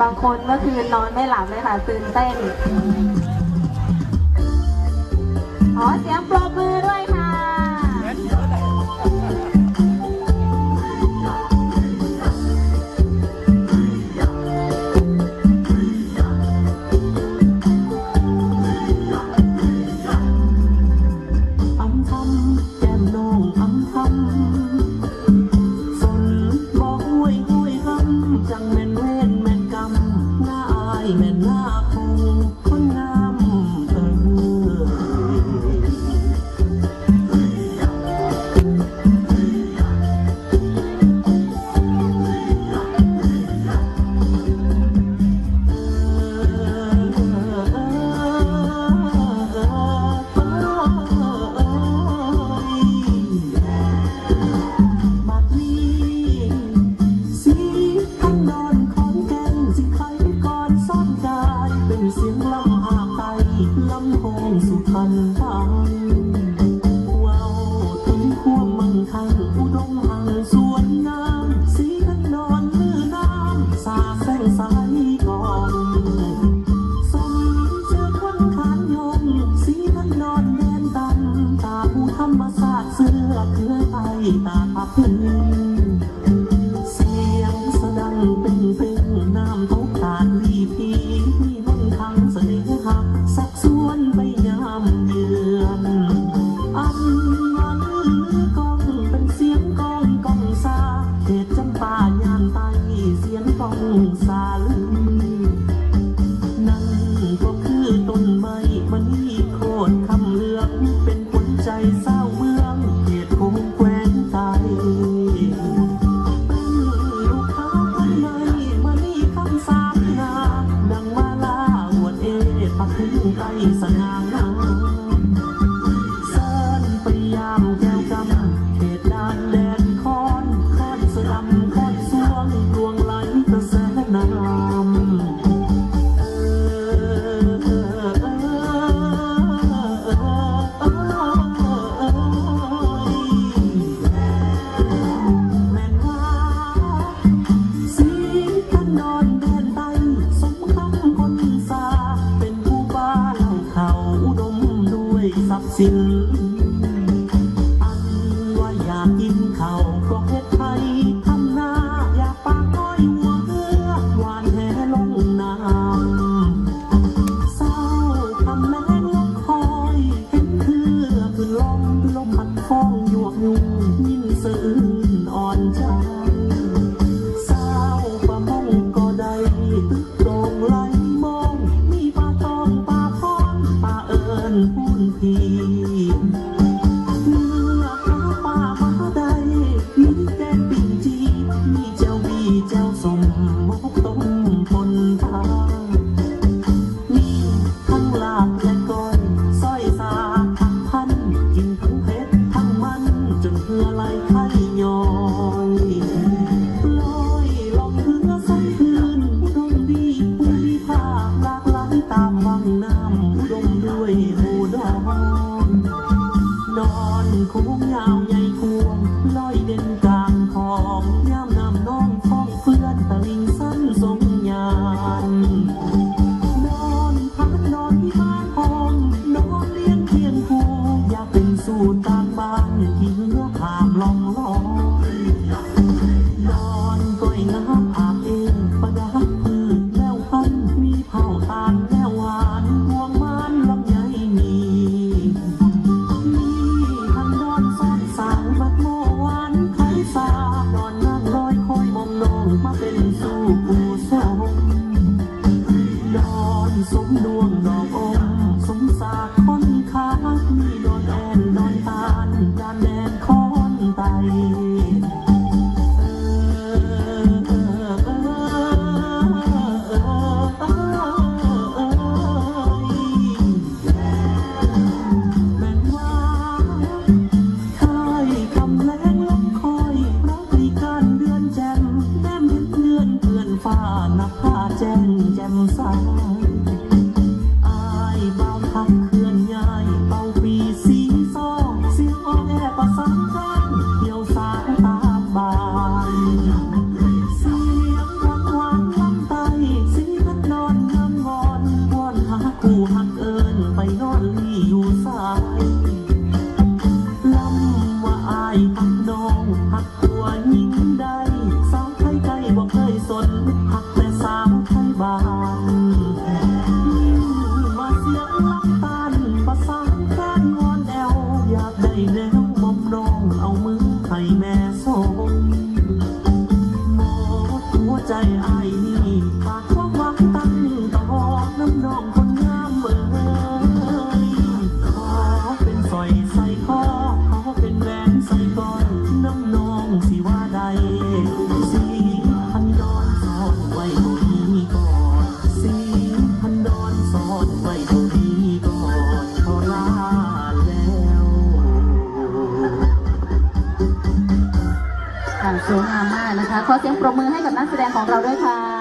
บางคนเมื่อคืนนอนไม่หลับเลยค่ะตื่นเต้นอ๋อเสียงปรบมือด้วยค่ะ สาลืนั่นก็คือต้นไม้มันนี่โคตรคำเลือกเป็นผลใจเศร้าเมืองเหตุคงแคว้นไทยลูกค้าต้นไม้มันนี่คำสาบนาดังมาลาหวนเอปักถึงไกลสง่างาม สมมุกต้มปนทางมีทั้งลาบและก้อยสร้อยสาพันกินทั้งเพชรทั้งมันจนเพื่อไหลไข่ย้อยลอยลองเรือสักคืนอุดมดีภูมิภาคหลากหลายตามวังน้ำอุดมด้วยหมู่ดอนนอนคุ้มยาว เอิญไปนอนลี่อยู่สายลำว่าอายหักน้องหักตัวยิ่งได้สาวไทยใจบอกเคยสนหักแต่สาวไทยบ้านมาเสียงลับตาประสานกางอนแอวอยากได้แนวมอมน้องเอามือให้แม่ส่งหมอหัวใจอ วยงามมากนะคะ ขอเสียงปรบมือให้กับนักแสดงของเราด้วยค่ะ